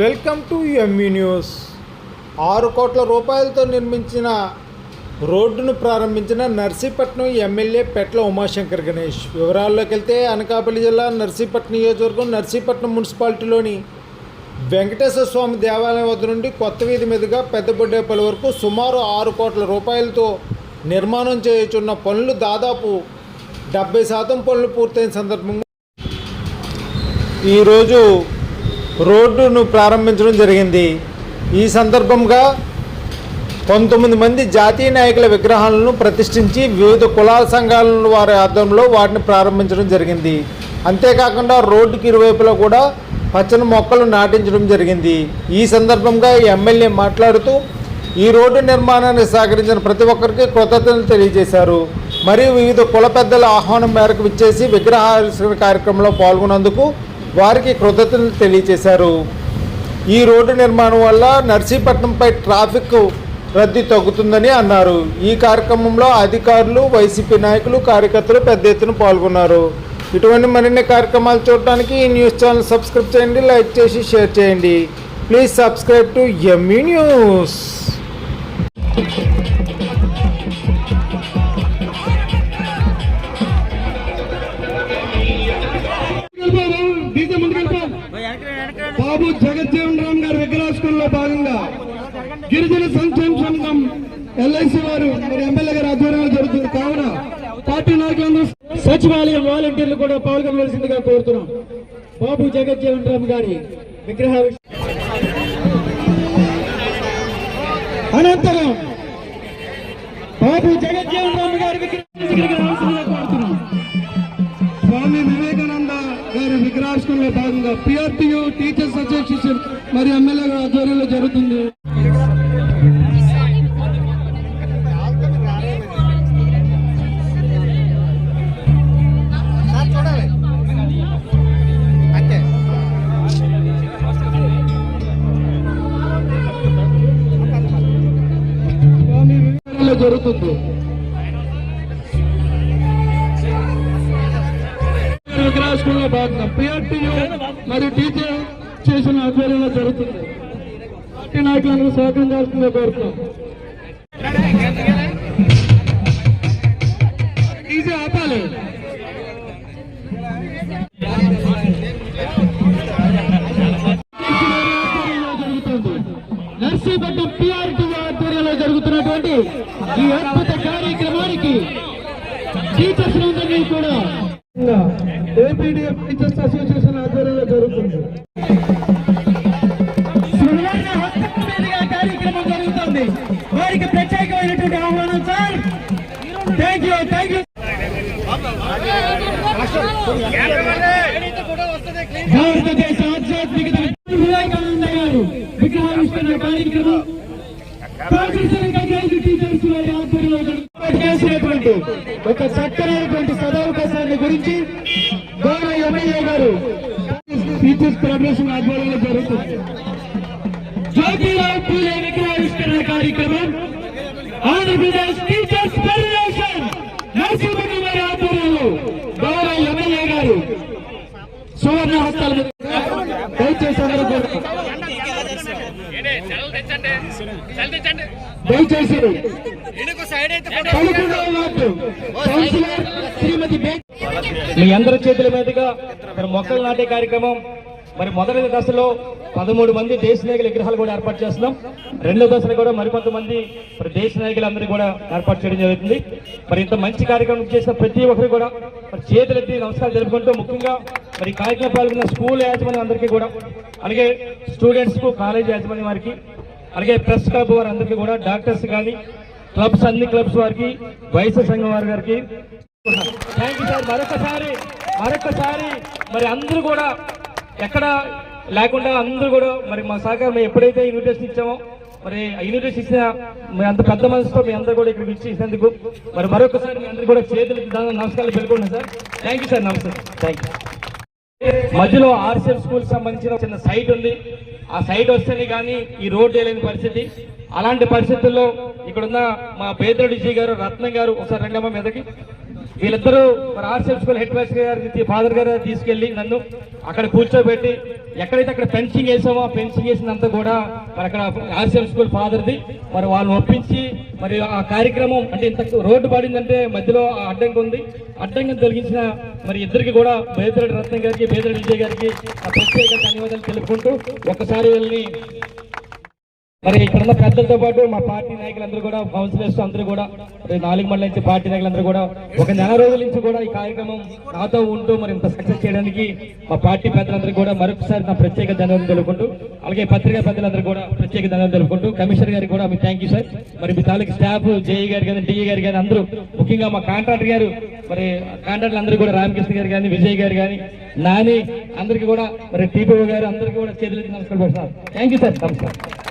Welcome to ME news. ఆరు కోట్ల రూపాయలతో నిర్మించిన రోడ్డును ప్రారంభించిన నర్సీపట్నం ఎమ్మెల్యే పెట్ల ఉమాశంకర్ గణేష్. వివరాల్లోకి వెళ్తే అనకాపల్లి జిల్లా నర్సీపట్నం నియోజకవర్గం నర్సీపట్నం మున్సిపాలిటీలోని వెంకటేశ్వర స్వామి దేవాలయం వద్ద నుండి కొత్త వీధి మీదుగా పెద్దబొడ్డేపల్లి వరకు సుమారు ఆరు కోట్ల రూపాయలతో నిర్మాణం చేయుచున్న పనులు దాదాపు డెబ్బై శాతం పనులు పూర్తయిన సందర్భంగా ఈరోజు రోడ్డును ప్రారంభించడం జరిగింది. ఈ సందర్భంగా పంతొమ్మిది మంది జాతీయ నాయకుల విగ్రహాలను ప్రతిష్ఠించి వివిధ కులాల సంఘాల వారి ఆధ్వర్యంలో వాటిని ప్రారంభించడం జరిగింది. అంతేకాకుండా రోడ్డుకి ఇరువైపులా కూడా పచ్చని మొక్కలు నాటించడం జరిగింది. ఈ సందర్భంగా ఎమ్మెల్యే మాట్లాడుతూ ఈ రోడ్డు నిర్మాణాన్ని సహకరించిన ప్రతి ఒక్కరికి కృతజ్ఞతలు తెలియజేశారు. మరియు వివిధ కుల పెద్దల ఆహ్వానం మేరకు విచ్చేసి విగ్రహావిష్కరణ కార్యక్రమంలో పాల్గొన్నందుకు వారికి కృతజ్ఞతలు తెలియజేశారు. ఈ రోడ్డు నిర్మాణం వల్ల నర్సీపట్నంపై ట్రాఫిక్ రద్దీ తగ్గుతుందని అన్నారు. ఈ కార్యక్రమంలో అధికారులు వైసీపీ నాయకులు కార్యకర్తలు పెద్ద ఎత్తున పాల్గొన్నారు. ఇటువంటి మరిన్ని కార్యక్రమాలు చూడడానికి ఈ న్యూస్ ఛానల్ సబ్స్క్రైబ్ చేయండి లైక్ చేసి షేర్ చేయండి. Please subscribe to ME news Babu Jagjivan Ram గారి విగ్రహాస్కంలో భాగంగా గిరిజన సంక్షేమ సంఘం ఎల్ఐసి వారు మరి ఎమ్మెల్యే గారి ఆధ్వర్యంలో జరుగుతుంది. కావున పార్టీ నాయకులందరూ సచివాలయం వాలంటీర్లు కూడా పాల్గొనవలసిందిగా కోరుతున్నాం. బాబు జగజ్జీవన్ రామ్ గారి విగ్రహ అనంతరం బాబు జగజ్జీవన్ రామ్ గారి విగ్రహం కోరుతున్నాం. స్వామి వివేకానంద గారి విగ్రహావిష్కరణలో భాగంగా పిఆర్టీయు టీచర్స్ మరి ఎమ్మెల్యే గారి ఆధ్వర్యంలో జరుగుతుంది. జరుగుతుంది. విగ్రహావిష్కరణలో భాగంగా. మరియు టీచర్ అసోసియేషన్ ఆధ్వర్యంలో జరుగుతుంది. పార్టీ నాయకులను సహకరించాల్సిందిగా కోరుతున్నాం. డీజే ఆపాలి. నర్సీపట్నం పిఆర్టీ ఆధ్వర్యంలో జరుగుతున్నటువంటి ఈ అద్భుత కార్యక్రమానికి టీచర్స్ అందరినీ కూడా ఏపీడీఎఫ్ టీచర్స్ అసోసియేషన్ ఆధ్వర్యంలో జరుగుతుంది. గారు విగ్రహావిష్కరణ కార్యక్రమం చేసినటువంటి ఒక చక్కనైనటువంటి సదావకాశాన్ని గురించి గౌరవ ఎమ్మెల్యే గారు టీచర్స్ ఫెడరేషన్ ఆధ్వర్యంలో జరుగుతుంది. జ్యోతిరావు పూలే విగ్రహావిష్కరణ కార్యక్రమం. ఆంధ్రప్రదేశ్ టీచర్స్ ఫెడరేషన్ వారి ఆధ్వర్యంలో గౌరవ ఎమ్మెల్యే గారు సువర్ణ హస్తాల మీద దయచేసి అందరూ కూడా దయచేసి మీ అందరి చేతుల మీదుగా మరి మొక్కలు నాటే కార్యక్రమం. మరి మొదటి దశలో పదమూడు మంది దేశ నాయకుల విగ్రహాలు కూడా ఏర్పాటు చేస్తున్నాం. రెండో దశలో కూడా మరికొంతమంది మరి దేశ నాయకులందరూ కూడా ఏర్పాటు చేయడం జరుగుతుంది. మరి ఇంత మంచి కార్యక్రమం చేసిన ప్రతి ఒక్కరు కూడా మరి చేతులెత్తి నమస్కారం తెలుపుకుంటూ ముఖ్యంగా మరి కార్యక్రమం పాల్గొన్న స్కూల్ యాజమాన్యం అందరికీ కూడా అలాగే స్టూడెంట్స్కు కాలేజ్ యాజమాన్యం వారికి అలాగే ప్రెస్ క్లబ్ వారందరికీ కూడా డాక్టర్స్ కానీ క్లబ్స్ అన్ని క్లబ్స్ వారికి వైశ్య సంఘం వారి గారికి. థ్యాంక్ యూ సార్ మరొకసారి మరొకసారి మరి అందరూ కూడా ఎక్కడ లేకుండా అందరూ కూడా మరి మా సహకారం మేము ఎప్పుడైతే ఇన్విటేషన్ ఇచ్చామో మరి ఆ ఇన్విటేషన్ ఇచ్చిన మీ అంత పెద్ద మనసుతో మీ అందరూ కూడా ఇక్కడ ఇచ్చి ఇచ్చినందుకు మరి మరొకసారి మీ అందరూ కూడా చేతులు నమస్కారాలు పెట్టుకుంటున్నాను సార్ థ్యాంక్ యూ సార్ నమస్తే. థ్యాంక్ యూ మధ్యలో ఆర్సీఎఫ్ స్కూల్ సంబంధించిన చిన్న సైట్ ఉంది. ఆ సైడ్ వస్తేనే కానీ ఈ రోడ్డు వేయలేని పరిస్థితి. అలాంటి పరిస్థితుల్లో ఇక్కడున్న మా పేదరెడ్డిజీ గారు రత్నం గారు ఒకసారి రెండమ్మ మీదకి. వీళ్ళిద్దరూ మరి ఆర్సీఎఫ్ స్కూల్ హెడ్ మాస్టర్ గారికి ఫాదర్ గారు తీసుకెళ్ళి నన్ను అక్కడ కూర్చోబెట్టి ఎక్కడైతే అక్కడ ఫెన్సింగ్ వేసామో ఆ ఫెన్సింగ్ వేసినంతా కూడా మరి అక్కడ ఆర్సిఎం స్కూల్ ఫాదర్ది మరి వాళ్ళని ఒప్పించి మరి ఆ కార్యక్రమం అంటే ఇంత రోడ్డు పడిందంటే మధ్యలో ఆ అడ్డంకి ఉంది. అడ్డంకం తొలగించిన మరి ఇద్దరికి కూడా బేదరెడ్డి రత్నం గారికి బేదరెడ్డి విజయ్ గారికి ఆ ప్రత్యేక ధన్యవాదాలు తెలుపుకుంటూ ఒక్కసారి వెళ్ళి మరి ఇక్కడ ఉన్న పెద్దలతో పాటు మా పార్టీ నాయకులందరూ కూడా కౌన్సిలర్స్ అందరూ కూడా నాలుగు మండల నుంచి పార్టీ నాయకులందరూ కూడా ఒక నెల రోజుల నుంచి కూడా ఈ కార్యక్రమం నాతో ఉంటూ మరి ఇంత సక్సెస్ చేయడానికి మా పార్టీ పెద్దలందరూ కూడా మరొకసారి నా ప్రత్యేక ధన్యవాదాలు తెలుపుకుంటూ అలాగే పత్రికా పెద్దలందరూ కూడా ప్రత్యేక ధన్యవాదాలు తెలుపుకుంటూ కమిషనర్ గారికి కూడా మీ థ్యాంక్ యూ సార్ మరి మీ తాలూకు స్టాఫ్ జేఈ గారు కానీ డిఈ గారు కానీ అందరూ ముఖ్యంగా మా కాంట్రాక్టర్ గారు మరి కాంట్రాక్టర్లు అందరూ కూడా రామకృష్ణ గారు కానీ విజయ్ గారు కానీ నాని అందరికీ కూడా మరి టీపీ గారు అందరికీ కూడా చేతులెత్తి నమస్కారం సార్ థ్యాంక్ యూ సార్ నమస్కారం